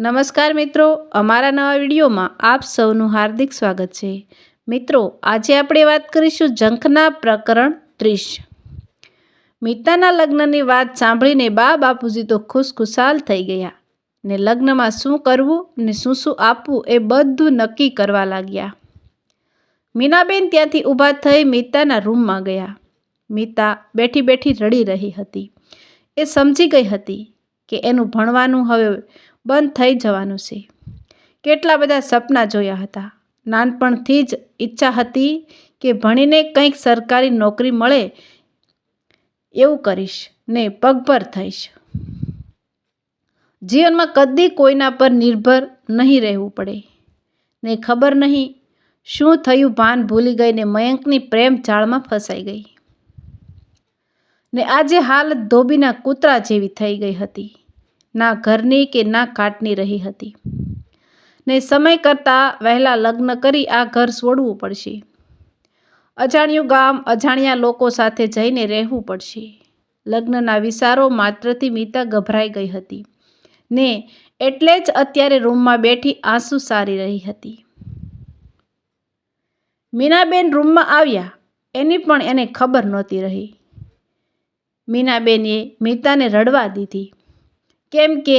નમસ્કાર મિત્રો, અમારા નવા વિડીયોમાં આપ સૌનું હાર્દિક સ્વાગત છે. મિત્રો, આજે આપણે વાત કરીશું જંખના પ્રકરણ ત્રીસ. મિતાના લગ્નની વાત સાંભળીને બા બાપુજી તો ખુશખુશાલ થઈ ગયા ને લગ્નમાં શું કરવું ને શું શું આપવું એ બધું નક્કી કરવા લાગ્યા. મીનાબેન ત્યાંથી ઊભા થઈ મિતાના રૂમમાં ગયા. મિતા બેઠી બેઠી રડી રહી હતી. એ સમજી ગઈ હતી કે એનું ભણવાનું હવે બંધ થઈ જવાનું છે. કેટલા બધા સપના જોયા હતા. નાનપણથી જ ઈચ્છા હતી કે ભણીને કંઈક સરકારી નોકરી મળે એવું કરીશ ને પગભર થઈશ. જીવનમાં કદી કોઈના પર નિર્ભર નહીં રહેવું પડે. ને ખબર નહીં શું થયું ભાન ભૂલી ગઈને મયંકની પ્રેમ જાળમાં ફસાઈ ગઈ. ને આજે હાલત ધોબીના કૂતરા જેવી થઈ ગઈ હતી. ના ઘરની કે ના કાટની રહી હતી. ને સમય કરતાં વહેલા લગ્ન કરી આ ઘર છોડવું પડશે. અજાણ્યું ગામ અજાણ્યા લોકો સાથે જઈને રહેવું પડશે. લગ્નના વિચારો માત્રથી મીતા ગભરાઈ ગઈ હતી. ને એટલે જ અત્યારે રૂમમાં બેઠી આંસુ સારી રહી હતી. મીનાબેન રૂમમાં આવ્યા. એની પણ એને ખબર નહોતી રહી. મીનાબેને મીતાને રડવા દીધી. કેમ કે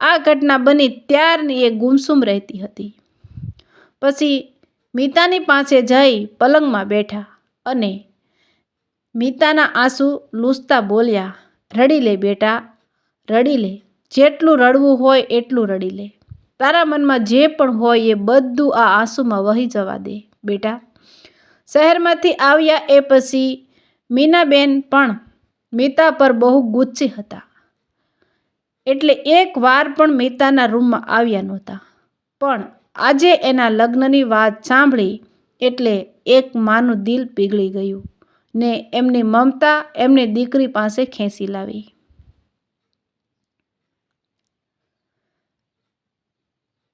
આ ઘટના બની ત્યારની એ ગુમસુમ રહેતી હતી. પછી મીતાની પાસે જઈ પલંગમાં બેઠા અને મીતાના આંસુ લૂસતા બોલ્યા, રડી લે બેટા, રડી લે. જેટલું રડવું હોય એટલું રડી લે. તારા મનમાં જે પણ હોય એ બધું આ આંસુમાં વહી જવા દે, બેટા. શહેરમાંથી આવ્યા એ પછી મીનાબેન પણ મીતા પર બહુ ગુસ્સે હતા. એટલે એક વાર પણ મહેતાના રૂમમાં આવ્યા નહોતા. પણ આજે એના લગ્નની વાત સાંભળી એટલે એક માનું દિલ પીગળી ગયું ને એમની મમતા એમની દીકરી પાસે ખેંચી લાવી.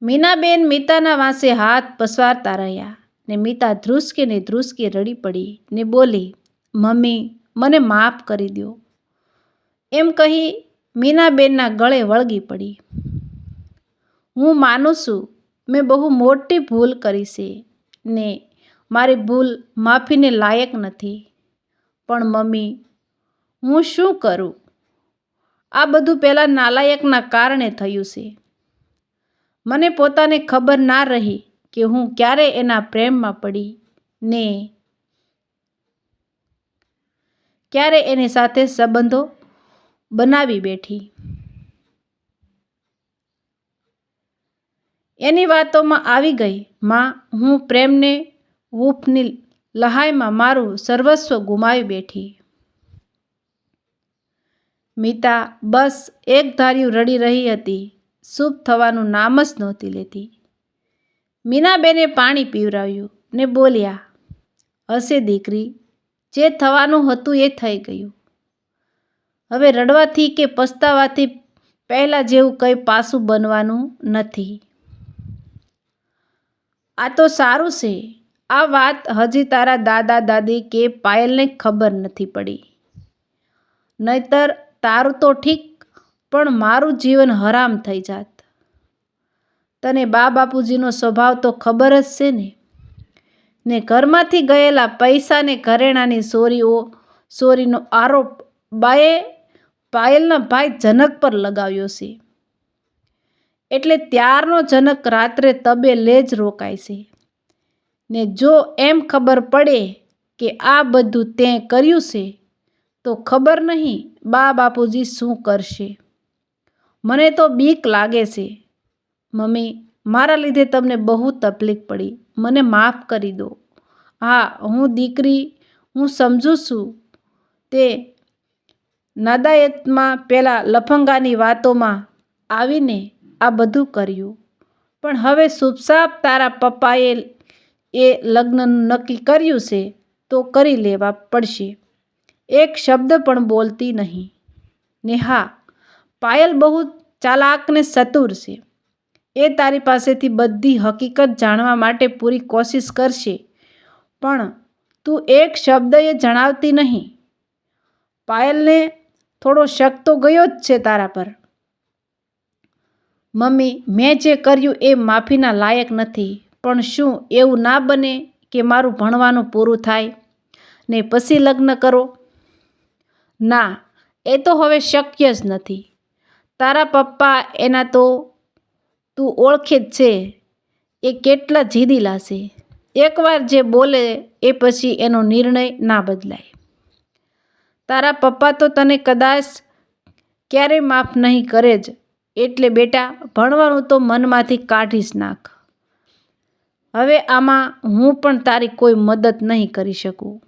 મીનાબેન મીતાના વાંસે હાથ પસવારતા રહ્યા ને મીતા ધ્રુસકે ને ધ્રુસકે રડી પડી ને બોલી, મમ્મી, મને માફ કરી દો એમ કહી મીનાબેનના ગળે વળગી પડી. હું માનું છું, મેં બહુ મોટી ભૂલ કરી છે. ને મારી ભૂલ માફીને લાયક નથી. પણ મમ્મી, હું શું કરું? આ બધું પહેલાં નાલાયકના કારણે થયું છે. મને પોતાને ખબર ના રહી કે હું ક્યારે એના પ્રેમમાં પડી ને ક્યારે એની સાથે સંબંધો બનાવી બેઠી. એની વાતોમાં આવી ગઈ, માં, હું પ્રેમને હૂંફની લહાઈમાં મારું સર્વસ્વ ગુમાવી બેઠી. મીતા, બસ એક ધાર્યું રડી રહી હતી. શુભ થવાનું નામ જ નહોતી લેતી. મીનાબેને પાણી પીવરાવ્યું ને બોલ્યા, હશે દીકરી, જે થવાનું હતું એ થઈ ગયું. હવે રડવાથી કે પસ્તાવાથી પહેલાં જેવું કંઈ પાસું બનવાનું નથી. આ તો સારું છે. આ વાત હજી તારા દાદા દાદી કે પાયલને ખબર નથી પડી. નહીતર તારું તો ઠીક, પણ મારું જીવન હરામ થઈ જાત. તને બા બાપુજીનો સ્વભાવ તો ખબર જ છે ને? ને ઘરમાંથી ગયેલા પૈસાને ઘરેણાની ચોરીઓ ચોરીનો આરોપ બાએ પાયલના ભાઈ જનક પર લગાવ્યો છે. એટલે ત્યારનો જનક રાત્રે તબે લેજ રોકાય છે. ને જો એમ ખબર પડે કે આ બધું તે કર્યું છે, તો ખબર નહીં બા બાપુજી શું કરશે. મને તો બીક લાગે છે. મમ્મી, મારા લીધે તમને બહુ તકલીફ પડી. મને માફ કરી દો. હા, હું દીકરી, હું સમજું છું. તે નાદાયતમાં પેલા લફંગાની વાતોમાં આવીને આ બધું કર્યું. પણ હવે શુભસાપ તારા પપ્પાએ એ લગ્નનું નક્કી કર્યું છે તો કરી લેવા પડશે. એક શબ્દ પણ બોલતી નહીં. ને હા પાયલ બહુ ચાલાક ને ચતુર છે. એ તારી પાસેથી બધી હકીકત જાણવા માટે પૂરી કોશિશ કરશે. પણ તું એક શબ્દ એ જણાવતી નહીં. પાયલને થોડો શક તો ગયો જ છે તારા પર. મમ્મી, મેં જે કર્યું એ માફીના લાયક નથી, પણ શું એવું ના બને કે મારું ભણવાનું પૂરું થાય? ને પછી લગ્ન કરો? ના, એ તો હવે શક્ય જ નથી. તારા પપ્પા એના તો તું ઓળખે જ છે, એ કેટલા જીદી લાશે. એકવાર જે બોલે એ પછી એનો નિર્ણય ના બદલાય. તારા પપ્પા તો તને કદાચ ક્યારેય માફ નહીં કરે જ. એટલે બેટા, ભણવાનું તો મનમાંથી કાઢી જ નાખ. હવે આમાં હું પણ તારી કોઈ મદદ નહીં કરી શકું.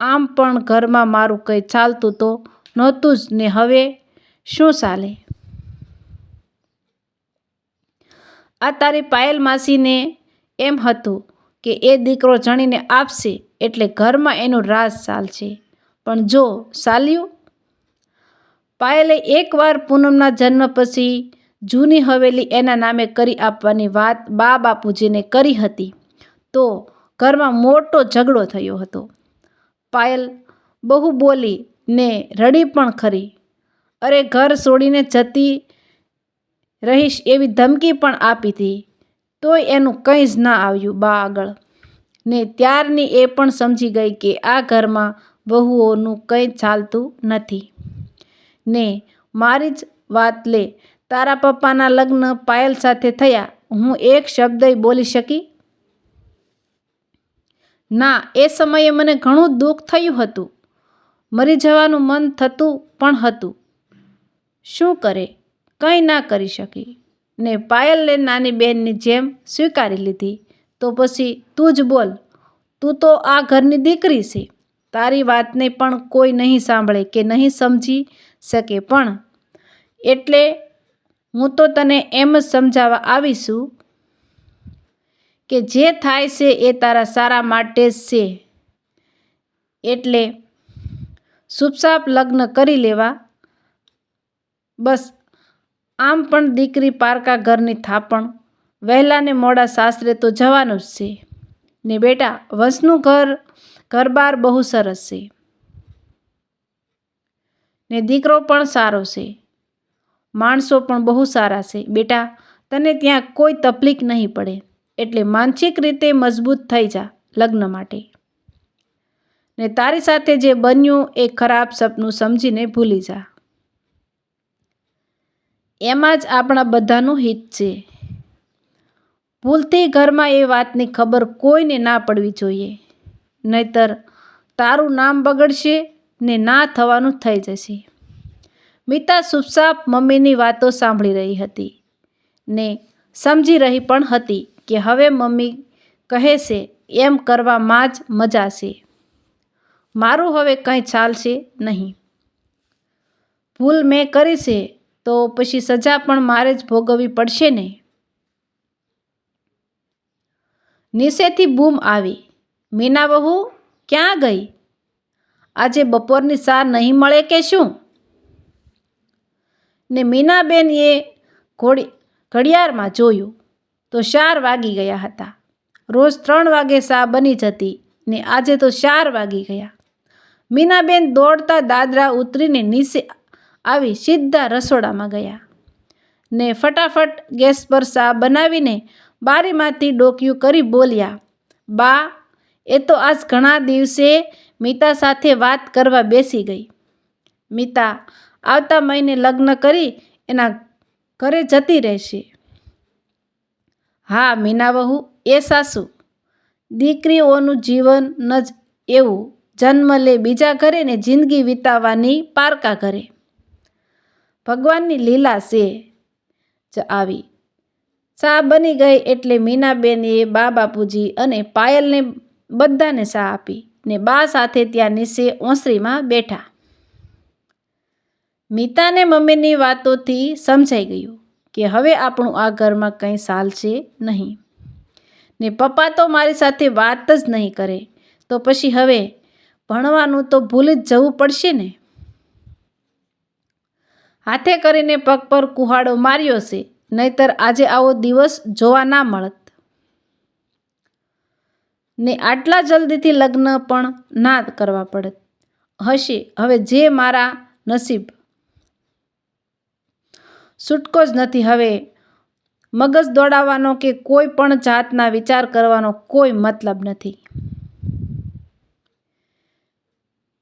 આમ પણ ઘરમાં મારું કંઈ ચાલતું તો નહોતું જ ને હવે શું ચાલે? આ તારી પાયલ માસીને એમ હતું કે એ દીકરો જણીને આપશે એટલે ઘરમાં એનું રાજ ચાલશે. પણ જો સાલ્યું? પાયલે એકવાર પૂનમના જન્મ પછી જૂની હવેલી એના નામે કરી આપવાની વાત બા બાપુજીને કરી હતી, તો ઘરમાં મોટો ઝઘડો થયો હતો. પાયલ બહુ બોલી ને રડી પણ ખરી. અરે ઘર છોડીને જતી રહીશ એવી ધમકી પણ આપી હતી, તોય એનું કંઈ જ ના આવ્યું બા આગળ. ને ત્યારની એ પણ સમજી ગઈ કે આ ઘરમાં વહુઓનું કંઈ ચાલતું નથી. ને, મારી જ વાત લે, તારા પપ્પાના લગ્ન પાયલ સાથે થયા, હું એક શબ્દ બોલી શકી? ના, એ સમયે મને ઘણું દુઃખ થયું હતું. મરી જવાનું મન થતું પણ હતું. શું કરે? કંઈ ના કરી શકી. ને, પાયલને નાની બહેનની જેમ સ્વીકારી લીધી. તો પછી તું જ બોલ. તું તો આ ઘરની દીકરી છે. તારી વાતને પણ કોઈ નહીં સાંભળે કે નહીં સમજી શકે પણ. એટલે હું તો તને એમ જ સમજાવવા આવીશું કે જે થાય છે એ તારા સારા માટે જ છે. એટલે સુપસાપ લગ્ન કરી લેવા. બસ, આમ પણ દીકરી પારકા ઘરની થાપણ. વહેલાને મોડા સાસરે તો જવાનું જ છે. ને બેટા, વંશનું ઘર ઘરબાર બહુ સરસ છે. ને દીકરો પણ સારો છે. માણસો પણ બહુ સારા છે. બેટા, તને ત્યાં કોઈ તકલીફ નહીં પડે. એટલે માનસિક રીતે મજબૂત થઈ જા લગ્ન માટે. ને તારી સાથે જે બન્યું એ ખરાબ સપનું સમજીને ભૂલી જા. એમાં જ આપણા બધાનું હિત છે. ભૂલથી ઘરમાં એ વાતની ખબર કોઈને ના પડવી જોઈએ. નહીતર તારું નામ બગડશે ને ના થવાનું થઈ જશે. મિતા સુપસાપ મમ્મીની વાતો સાંભળી રહી હતી ને સમજી રહી પણ હતી કે હવે મમ્મી કહે છે, એમ કરવામાં જ મજા છે. મારું હવે કંઈ ચાલશે નહીં. ભૂલ મેં કરી છે, તો પછી સજા પણ મારે જ ભોગવવી પડશે ને? નીચેથી બૂમ આવી. મીના બહુ ક્યાં ગઈ? આજે બપોરની સાર નહીં મળે કે શું? ને મીનાબેન એ ઘોડી ઘડિયાળમાં જોયું તો ચાર વાગી ગયા હતા. રોજ ત્રણ વાગે સા બની જતી ને આજે તો ચાર વાગી ગયા. મીનાબેન દોડતા દાદરા ઉતરીને નીચે આવી સીધા રસોડામાં ગયા ને ફટાફટ ગેસ પર સા બનાવીને બારીમાંથી ડોકિયું કરી બોલ્યા, બા એ તો આજ ઘણા દિવસે મીતા સાથે વાત કરવા બેસી ગઈ. મીતા આવતા મહિને લગ્ન કરી એના ઘરે જતી રહેશે. હા, મીના વહુ, એ સાસુ. દીકરીઓનું જીવન જ એવું. જન્મ લે બીજા ઘરે ને જિંદગી વિતાવવાની પારકા ઘરે. ભગવાનની લીલા છે જ આવી. સા બની ગઈ એટલે મીનાબેને બા બાપુજી અને પાયલને બધાને ચા આપી ને બા સાથે ત્યાં નીચે ઓસરીમાં બેઠા. મીતાને મમ્મીની વાતોથી સમજાઈ ગયું કે હવે આપણું આ ઘરમાં કંઈ ચાલશે નહીં. ને પપ્પા તો મારી સાથે વાત જ નહીં કરે, તો પછી હવે ભણવાનું તો ભૂલી જ જવું પડશે ને? હાથે કરીને પગ પર કુહાડો માર્યો છે નહીતર આજે આવો દિવસ જોવા ના મળત. ને આટલા જલ્દીથી લગ્ન પણ ના કરવા પડે. હશે, હવે જે મારા નસીબ. છૂટકો જ નથી, હવે મગજ દોડાવવાનો કે કોઈ પણ જાતના વિચાર કરવાનો કોઈ મતલબ નથી.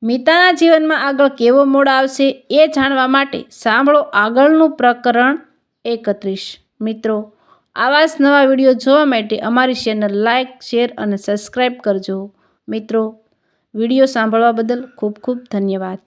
મિતાના જીવનમાં આગળ કેવો મોડ આવશે એ જાણવા માટે સાંભળો આગળનું પ્રકરણ એકત્રીસ. મિત્રો આવા જ નવા વીડિયો જોવા માટે અમારી ચેનલ લાઇક શેર અને સબસ્ક્રાઈબ કરજો. મિત્રો, વીડિયો સાંભળવા બદલ ખૂબ ખૂબ ધન્યવાદ.